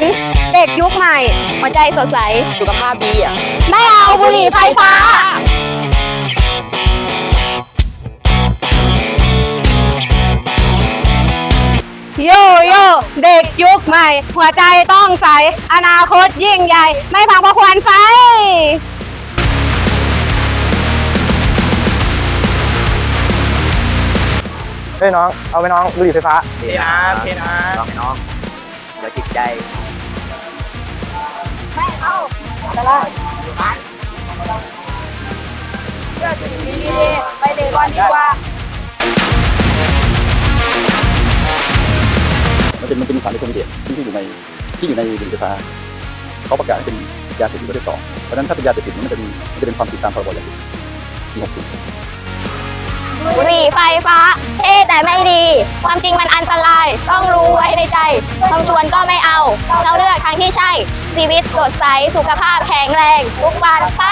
น เด็กยุคใหม่ หัวใจสดใส สุขภาพดีอะ ไม่เอาบุหรี่ไฟฟ้า โยโย่เด็กยุคใหม่ หัวใจต้องใส อนาคตยิ่งใหญ่ ไม่พังเพราะควันไฟ เฮ้ยน้อง เอาไปน้องบุหรี่ไฟฟ้า เทนะเทนะน้องน้องเดี๋ยวจิตใจ ไปเด็กวันดีกว่า มันเป็นมันเป็นสารอินเทอร์มีเดียที่ที่อยู่ในที่อยู่ในบุหรี่ไฟฟ้าเขาประกาศให้เป็นยาเสพติดประเภทสองเพราะฉะนั้นถ้าเป็นยาเสพติดมันจะเป็นมันจะเป็นความผิดตามพรบยาเสพติดปีหกสิบบุหรี่ไฟฟ้าเท่แต่ไม่ดี ความจริงมันอันตราย ต้องรู้ไว้ในใจคำชวนก็ไม่เอา เราเลือกทางที่ใช่ ชีวิตสดใส สุขภาพแข็งแรงทุกวันไป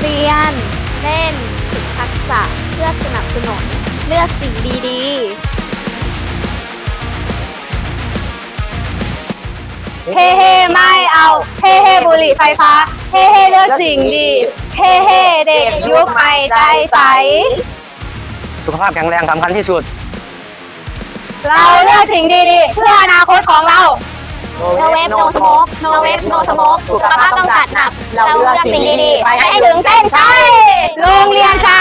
เรียน เล่นฝึกทักษะเพื่อสนับสนุนเลือกสิ่งดีๆ เฮ้เฮ้ไม่เอา เฮ้เฮ้บุหรี่ไฟฟ้า เฮ้เฮ้เลือกสิ่งดี เฮ้เฮ้เด็กยุคใหม่ใจใส สุขภาพแข็งแรงสำคัญที่สุด เราเลือกสิ่งดีๆ เพื่ออนาคตของเรา No wave no smoke No wave no smoke สุขภาพต้องจัดหนัก เราเลือกสิ่งดีๆ ไปให้ถึงเส้นชัย โรงเรียนสะ